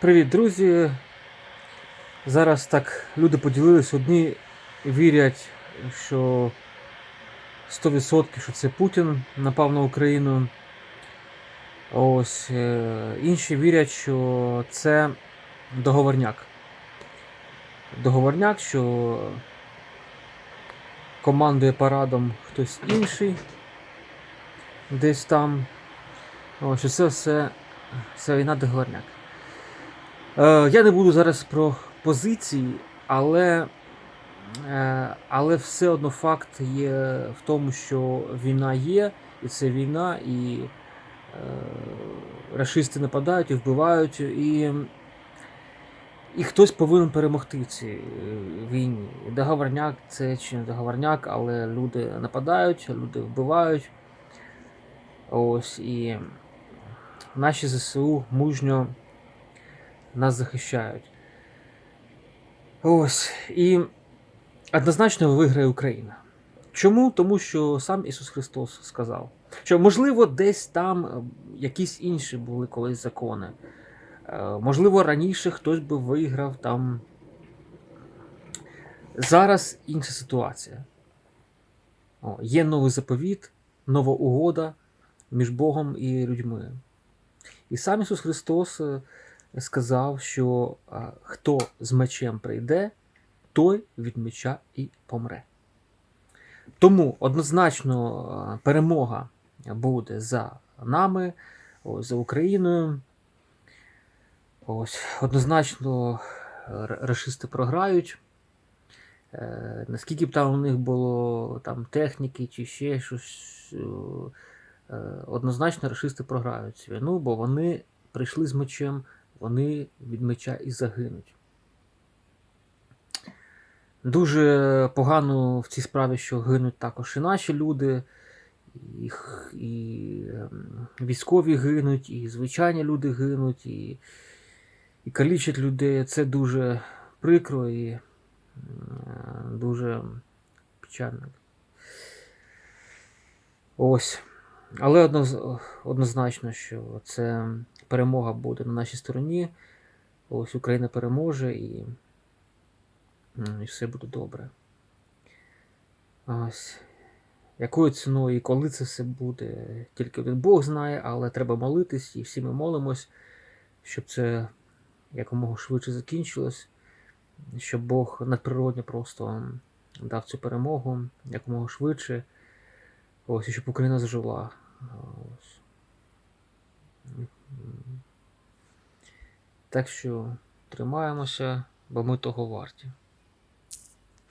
Привіт, друзі. Зараз так люди поділились. Одні вірять, що 100% що це Путін напав на Україну. Ось е, інші вірять, що це договорняк. Договорняк, що командує парадом хтось інший десь там. Ось, що це все, все війна договорняк. Е, я не буду зараз про позиції, але, е, але все одно факт є в тому, що війна є, і це війна, і е, рашисти нападають і вбивають, і, і хтось повинен перемогти в цій війні. Договорняк це чи не договорняк, але люди нападають, люди вбивають. Ось і наші ЗСУ мужньо нас захищають. Ось. І однозначно виграє Україна. Чому? Тому що сам Ісус Христос сказав, що можливо десь там е, якісь інші були колись закони. Е, Можливо, раніше хтось би виграв там. Зараз інша ситуація. О, є новий заповіт, нова угода між Богом і людьми. І сам Ісус Христос е, сказав, що а, хто з мечем прийде, той від меча і помре. Тому однозначно а, перемога буде за нами, за Україною. Ось, однозначно р- рашисти програють. Е, наскільки б там у них було там, техніки чи ще щось, е, е, однозначно рашисти програють війну, бо вони прийшли з мечем, вони від меча і загинуть. Дуже погано в цій справі, що гинуть також і наші люди, і, і ем, військові гинуть, і звичайні люди гинуть, і, і калічать людей. Це дуже прикро і е, дуже печально. Ось. Але однозначно, що це перемога буде на нашій стороні. Ось Україна переможе і, і все буде добре. Ось. Якою ціною і коли це все буде, тільки один Бог знає, але треба молитись, і всі ми молимось, щоб це якомога швидше закінчилось, щоб Бог надприродно просто дав цю перемогу якомога швидше. Ось, і щоб Україна зажила. Ось. Так що тримаємося, бо ми того варті.